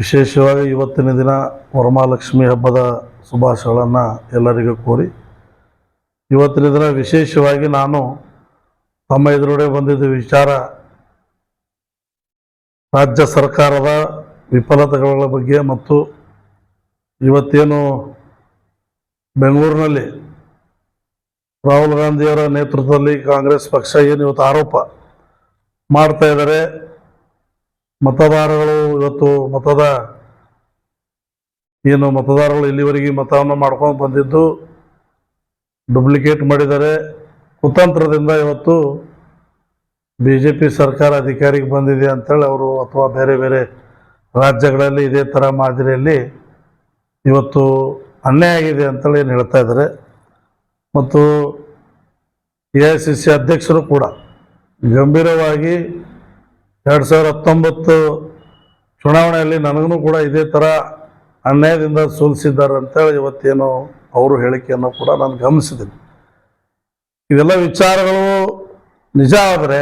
ವಿಶೇಷವಾಗಿ ಇವತ್ತಿನ ದಿನ ವರಮಹಾಲಕ್ಷ್ಮಿ ಹಬ್ಬದ ಶುಭಾಶಯಗಳನ್ನು ಎಲ್ಲರಿಗೂ ಕೋರಿ, ಇವತ್ತಿನ ದಿನ ವಿಶೇಷವಾಗಿ ನಾನು ತಮ್ಮ ಎದುರುಗಡೆ ಬಂದಿದ್ದ ವಿಚಾರ, ರಾಜ್ಯ ಸರ್ಕಾರದ ವಿಫಲತೆಗಳ ಬಗ್ಗೆ ಮತ್ತು ಇವತ್ತೇನು ಬೆಂಗಳೂರಿನಲ್ಲಿ ರಾಹುಲ್ ಗಾಂಧಿಯವರ ನೇತೃತ್ವದಲ್ಲಿ ಕಾಂಗ್ರೆಸ್ ಪಕ್ಷ ಏನು ಇವತ್ತು ಆರೋಪ ಮಾಡ್ತಾ ಇದ್ದಾರೆ ಮತದಾರಗಳು ಇವತ್ತು ಮತದ ಏನು ಮತದಾರಗಳು ಇಲ್ಲಿವರೆಗೆ ಮತವನ್ನು ಮಾಡ್ಕೊಂಡು ಬಂದಿದ್ದು ಡುಪ್ಲಿಕೇಟ್ ಮಾಡಿದ್ದಾರೆ. ಕುತಂತ್ರದಿಂದ ಇವತ್ತು ಬಿ ಜೆ ಪಿ ಸರ್ಕಾರ ಅಧಿಕಾರಿಗೆ ಬಂದಿದೆ ಅಂತೇಳಿ ಅವರು ಅಥವಾ ಬೇರೆ ಬೇರೆ ರಾಜ್ಯಗಳಲ್ಲಿ ಇದೇ ಥರ ಮಾದರಿಯಲ್ಲಿ ಇವತ್ತು ಅನ್ಯಾಯ ಆಗಿದೆ ಅಂತೇಳಿ ಏನು ಹೇಳ್ತಾ ಇದ್ದಾರೆ. ಮತ್ತು ಎ ಐ ಸಿ ಸಿ ಅಧ್ಯಕ್ಷರು ಕೂಡ ಗಂಭೀರವಾಗಿ ಎರಡು ಸಾವಿರದ ಹತ್ತೊಂಬತ್ತು ಚುನಾವಣೆಯಲ್ಲಿ ನನಗೂ ಕೂಡ ಇದೇ ಥರ ಅನ್ಯಾಯದಿಂದ ಸೋಲಿಸಿದ್ದಾರೆ ಅಂತೇಳಿ ಇವತ್ತೇನು ಅವರು ಹೇಳಿಕೆಯನ್ನು ಕೂಡ ನಾನು ಗಮನಿಸಿದ್ದೀನಿ. ಇವೆಲ್ಲ ವಿಚಾರಗಳು ನಿಜ ಆದರೆ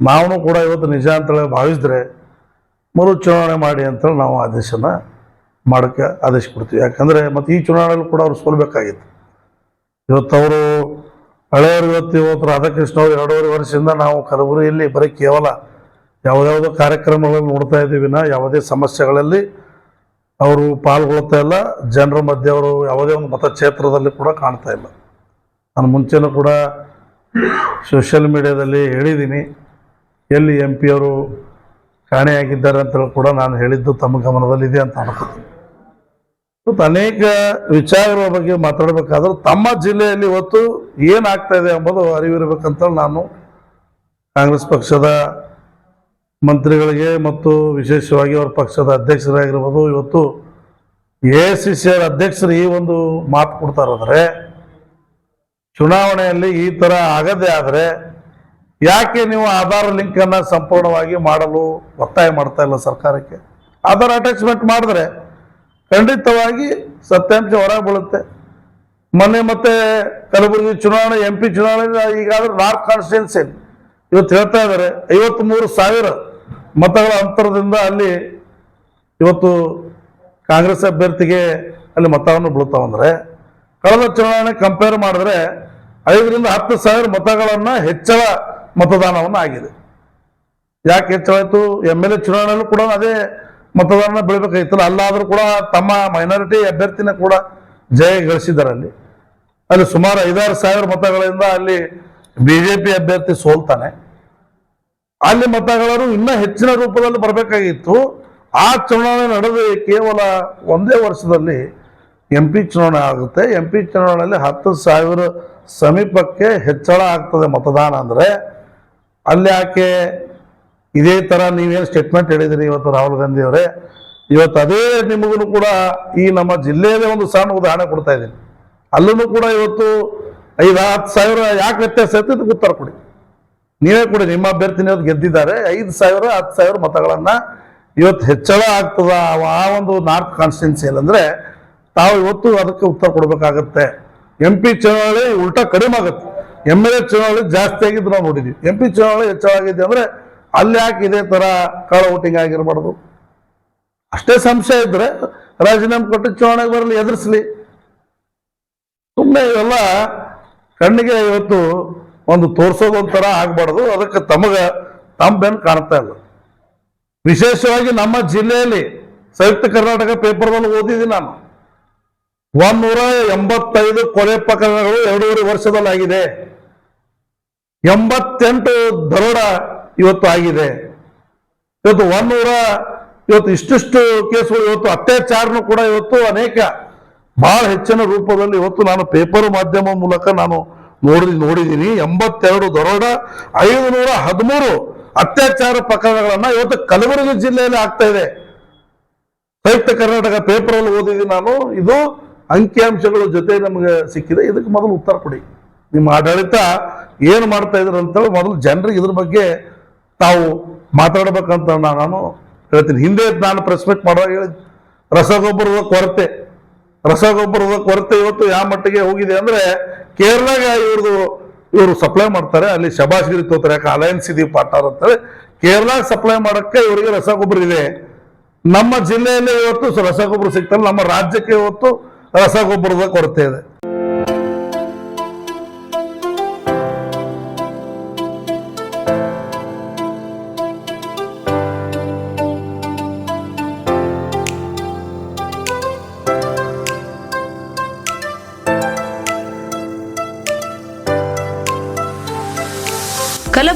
ನಾವು ಕೂಡ ಇವತ್ತು ನಿಜ ಅಂತೇಳಿ ಭಾವಿಸಿದ್ರೆ ಮರು ಚುನಾವಣೆ ಮಾಡಿ ಅಂತೇಳಿ ನಾವು ಆದೇಶನ ಮಾಡೋಕ್ಕೆ ಆದೇಶ ಕೊಡ್ತೀವಿ ಯಾಕಂದರೆ ಮತ್ತು ಈ ಚುನಾವಣೆಯಲ್ಲಿ ಕೂಡ ಅವ್ರು ಸೋಲ್ಬೇಕಾಗಿತ್ತು. ಇವತ್ತು ಅವರು ಹಳೆಯವರು ಇವತ್ತು ಇವತ್ತು ರಾಧಾಕೃಷ್ಣ ಅವರು ಎರಡೂವರೆ ವರ್ಷದಿಂದ ನಾವು ಕಲಬುರಗಿಯಲ್ಲಿ ಬರೀ ಕೇವಲ ಯಾವುದ್ಯಾವುದೋ ಕಾರ್ಯಕ್ರಮಗಳನ್ನು ನೋಡ್ತಾ ಇದ್ದೀವಿ ನಾ, ಯಾವುದೇ ಸಮಸ್ಯೆಗಳಲ್ಲಿ ಅವರು ಪಾಲ್ಗೊಳ್ತಾ ಇಲ್ಲ. ಜನರ ಮಧ್ಯೆ ಅವರು ಯಾವುದೇ ಒಂದು ಮತಕ್ಷೇತ್ರದಲ್ಲಿ ಕೂಡ ಕಾಣ್ತಾ ಇಲ್ಲ. ನಾನು ಮುಂಚೆನೂ ಕೂಡ ಸೋಷಿಯಲ್ ಮೀಡಿಯಾದಲ್ಲಿ ಹೇಳಿದ್ದೀನಿ. ಎಲ್ಲಿ ಎಂ ಪಿ ಅವರು ಕಾಣೆಯಾಗಿದ್ದಾರೆ ಅಂತೇಳಿ ಕೂಡ ನಾನು ಹೇಳಿದ್ದು ತಮ್ಮ ಗಮನದಲ್ಲಿದೆ ಅಂತ ಅನ್ಕೋತೀನಿ ಮತ್ತು ಅನೇಕ ವಿಚಾರಗಳ ಬಗ್ಗೆ ಮಾತಾಡಬೇಕಾದ್ರೆ ತಮ್ಮ ಜಿಲ್ಲೆಯಲ್ಲಿ ಇವತ್ತು ಏನಾಗ್ತಾ ಇದೆ ಎಂಬುದು ಅರಿವಿರಬೇಕಂತ ನಾನು ಕಾಂಗ್ರೆಸ್ ಪಕ್ಷದ ಮಂತ್ರಿಗಳಿಗೆ ಮತ್ತು ವಿಶೇಷವಾಗಿ ಅವ್ರ ಪಕ್ಷದ ಅಧ್ಯಕ್ಷರಾಗಿರ್ಬೋದು, ಇವತ್ತು ಎ ಸಿ ಸಿ ಆರ್ ಅಧ್ಯಕ್ಷರು ಈ ಒಂದು ಮಾತು ಕೊಡ್ತಾರಾದರೆ ಚುನಾವಣೆಯಲ್ಲಿ ಈ ಥರ ಆಗದೇ ಆದರೆ ಯಾಕೆ ನೀವು ಆಧಾರ್ ಲಿಂಕನ್ನು ಸಂಪೂರ್ಣವಾಗಿ ಮಾಡಲು ಒತ್ತಾಯ ಮಾಡ್ತಾ ಇಲ್ಲ ಸರ್ಕಾರಕ್ಕೆ? ಆಧಾರ್ ಅಟ್ಯಾಚ್ಮೆಂಟ್ ಮಾಡಿದ್ರೆ ಖಂಡಿತವಾಗಿ ಸತ್ಯಾಂಶ ಹೊರಗೆ ಬೀಳುತ್ತೆ ಮೊನ್ನೆ ಮತ್ತೆ ಕಲಬುರಗಿ ಚುನಾವಣೆ, ಎಂ ಪಿ ಚುನಾವಣೆ ಈಗಾದರೂ ನಾರ್ತ್ ಕಾನ್ಸ್ಟಿಟ್ಯೂನ್ಸಿ ಇವತ್ತು ಹೇಳ್ತಾ ಇದ್ದಾರೆ, ಐವತ್ಮೂರು ಸಾವಿರ ಮತಗಳ ಅಂತರದಿಂದ ಅಲ್ಲಿ ಇವತ್ತು ಕಾಂಗ್ರೆಸ್ ಅಭ್ಯರ್ಥಿಗೆ ಅಲ್ಲಿ ಮತವನ್ನು ಬೀಳ್ತಾವಂದ್ರೆ ಕಳೆದ ಚುನಾವಣೆ ಕಂಪೇರ್ ಮಾಡಿದ್ರೆ ಐದರಿಂದ ಹತ್ತು ಸಾವಿರ ಮತಗಳನ್ನು ಹೆಚ್ಚಳ ಮತದಾನವನ್ನು ಆಗಿದೆ. ಯಾಕೆ ಹೆಚ್ಚಳಾಯಿತು ಎಂ ಎಲ್ ಎ ಚುನಾವಣೆಯಲ್ಲೂ ಕೂಡ ಅದೇ ಮತದಾನ ಬೆಳಿಬೇಕಾಗಿತ್ತಲ್ಲ. ಅಲ್ಲಾದರೂ ಕೂಡ ತಮ್ಮ ಮೈನಾರಿಟಿ ಅಭ್ಯರ್ಥಿನ ಕೂಡ ಜಯ ಗಳಿಸಿದ್ದಾರೆ ಅಲ್ಲಿ. ಅಲ್ಲಿ ಸುಮಾರು ಐದಾರು ಸಾವಿರ ಮತಗಳಿಂದ ಅಲ್ಲಿ ಬಿ ಜೆ ಪಿ ಅಭ್ಯರ್ಥಿ ಸೋಲ್ತಾನೆ. ಅಲ್ಲಿ ಮತಗಳರು ಇನ್ನೂ ಹೆಚ್ಚಿನ ರೂಪದಲ್ಲಿ ಬರಬೇಕಾಗಿತ್ತು. ಆ ಚುನಾವಣೆ ನಡೆದು ಕೇವಲ ಒಂದೇ ವರ್ಷದಲ್ಲಿ ಎಂ ಪಿ ಚುನಾವಣೆ ಆಗುತ್ತೆ. ಎಂ ಪಿ ಚುನಾವಣೆಯಲ್ಲಿ ಹತ್ತು ಸಾವಿರ ಸಮೀಪಕ್ಕೆ ಹೆಚ್ಚಳ ಆಗ್ತದೆ ಮತದಾನ ಅಂದರೆ. ಅಲ್ಲಿ ಯಾಕೆ ಇದೇ ಥರ ನೀವೇನು ಸ್ಟೇಟ್ಮೆಂಟ್ ಹೇಳಿದಿರಿ ಇವತ್ತು ರಾಹುಲ್ ಗಾಂಧಿ ಅವರೇ. ಇವತ್ತು ಅದೇ ನಿಮಗೂ ಕೂಡ ಈ ನಮ್ಮ ಜಿಲ್ಲೆಯಲ್ಲೇ ಒಂದು ಸಣ್ಣ ಉದಾಹರಣೆ ಕೊಡ್ತಾ ಇದ್ದೀನಿ. ಅಲ್ಲೂ ಕೂಡ ಇವತ್ತು ಐದು ಹತ್ತು ಸಾವಿರ ಯಾಕೆ ವ್ಯತ್ಯಾಸ ಇದಕ್ಕೆ ಉತ್ತರ ಕೊಡಿ ನೀವೇ ಕೂಡ, ನಿಮ್ಮ ಅಭ್ಯರ್ಥಿನ ಗೆದ್ದಿದ್ದಾರೆ. ಐದು ಸಾವಿರ, ಹತ್ತು ಸಾವಿರ ಮತಗಳನ್ನ ಇವತ್ತು ಹೆಚ್ಚಳ ಆಗ್ತದ ಆ ಒಂದು ನಾರ್ತ್ ಕಾನ್ಸ್ಟಿಟ್ಯೂನ್ಸಿಯಲ್ಲಿ ಅಂದರೆ ತಾವು ಇವತ್ತು ಅದಕ್ಕೆ ಉತ್ತರ ಕೊಡಬೇಕಾಗತ್ತೆ. ಎಂ ಪಿ ಚುನಾವಣೆ ಉಲ್ಟಾ ಕಡಿಮೆ ಆಗುತ್ತೆ. ಎಂ ಎಲ್ ಎ ಚುನಾವಣೆ ಜಾಸ್ತಿ ಆಗಿದ್ದು ನಾವು ನೋಡಿದ್ವಿ. ಎಂ ಪಿ ಚುನಾವಣೆ ಹೆಚ್ಚಳ ಆಗಿದೆ ಅಂದ್ರೆ ಅಲ್ಲಿ ಯಾಕೆ ಇದೇ ಥರ ಕಾಳ ವೋಟಿಂಗ್ ಆಗಿರಬಾರ್ದು? ಅಷ್ಟೇ ಸಂಶಯ ಇದ್ರೆ ರಾಜೀನಾಮೆ ಕೊಟ್ಟು ಚುನಾವಣೆಗೆ ಬರಲಿ, ಎದುರಿಸಲಿ. ಸುಮ್ಮನೆ ಇವೆಲ್ಲ ಕಣ್ಣಿಗೆ ಇವತ್ತು ಒಂದು ತೋರಿಸೋದು ಒಂಥರ ಆಗ್ಬಾರ್ದು. ಅದಕ್ಕೆ ತಮಗ ತಮ್ಮ ಬೆನ್ನು ಕಾಣ್ತಾ ಇಲ್ಲ. ವಿಶೇಷವಾಗಿ ನಮ್ಮ ಜಿಲ್ಲೆಯಲ್ಲಿ ಸಂಯುಕ್ತ ಕರ್ನಾಟಕ ಪೇಪರ್ನಲ್ಲಿ ಓದಿದ್ದೀನಿ ನಾನು. ಒಂದೂರ ಎಂಬತ್ತೈದು ಕೊಲೆ ಪ್ರಕರಣಗಳು ಎರಡೂವರೆ ವರ್ಷದಲ್ಲಿ ಆಗಿದೆ ಎಂಬತ್ತೆಂಟು ದರೋಡ ಇವತ್ತು ಆಗಿದೆ. ಇವತ್ತು ಒಂದೂರ, ಇವತ್ತು ಇಷ್ಟಿಷ್ಟು ಕೇಸುಗಳು ಇವತ್ತು ಅತ್ಯಾಚಾರನೂ ಕೂಡ ಇವತ್ತು ಅನೇಕ ಬಹಳ ಹೆಚ್ಚಿನ ರೂಪದಲ್ಲಿ ಇವತ್ತು ನಾನು ಪೇಪರ್ ಮಾಧ್ಯಮ ಮೂಲಕ ನಾನು ನೋಡಿ ನೋಡಿದ್ದೀನಿ ಎಂಬತ್ತೆರಡು ದರೋಡ ಐದು ನೂರ ಹದಿಮೂರು ಅತ್ಯಾಚಾರ ಪ್ರಕರಣಗಳನ್ನ ಇವತ್ತು ಕಲಬುರಗಿ ಜಿಲ್ಲೆಯಲ್ಲಿ ಆಗ್ತಾ ಇದೆ. ಸಂಯುಕ್ತ ಕರ್ನಾಟಕ ಪೇಪರ್ ಅಲ್ಲಿ ಓದಿದ್ದೀನಿ ನಾನು. ಇದು ಅಂಕಿಅಂಶಗಳ ಜೊತೆ ನಮಗೆ ಸಿಕ್ಕಿದೆ. ಇದಕ್ಕೆ ಮೊದಲು ಉತ್ತರ ಕೊಡಿ. ನಿಮ್ಮ ಆಡಳಿತ ಏನು ಮಾಡ್ತಾ ಇದ್ರು ಅಂತೇಳಿ ಮೊದಲು ಜನರಿಗೆ ಇದ್ರ ಬಗ್ಗೆ ತಾವು ಮಾತಾಡ್ಬೇಕಂತ ನಾನು ಹೇಳ್ತೀನಿ. ಹಿಂದೆ ನಾನು ಪ್ರೆಸ್ ಮಾಡುವಾಗ ಹೇಳಿದ್ದೆ ರಸಗೊಬ್ಬರದ ಕೊರತೆ. ರಸಗೊಬ್ಬರದ ಕೊರತೆ ಇವತ್ತು ಯಾವ ಮಟ್ಟಿಗೆ ಹೋಗಿದೆ ಅಂದ್ರೆ ಕೇರಳಾಗ ಇವ್ರದ್ದು ಇವರು ಸಪ್ಲೈ ಮಾಡ್ತಾರೆ. ಅಲ್ಲಿ ಶಬಾಶ್ಗಿರಿ ತೋತಾರೆ, ಯಾಕೆ ಅಲಯನ್ಸ್ ಇದೀವಿ ಅಂತಾರೆ ಕೇರಳ ಸಪ್ಲೈ ಮಾಡಕ್ಕೆ ಇವರಿಗೆ ರಸಗೊಬ್ಬರ ಇದೆ. ನಮ್ಮ ಜಿಲ್ಲೆಯಲ್ಲಿ ಇವತ್ತು ರಸಗೊಬ್ಬರ ಸಿಗ್ತಾರೆ ನಮ್ಮ ರಾಜ್ಯಕ್ಕೆ ಇವತ್ತು ರಸಗೊಬ್ಬರದ ಕೊರತೆ ಇದೆ.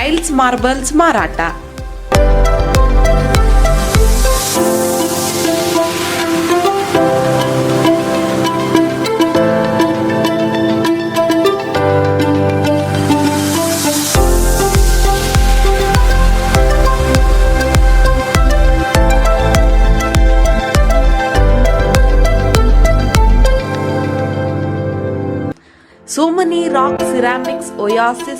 ಟೈಲ್ಸ್ ಮಾರ್ಬಲ್ಸ್ ಮಾರಾಟ ಸೋಮನಿ ರಾಕ್ ಸಿರಾಮಿಕ್ಸ್ ಒಯಾಸಿಸ್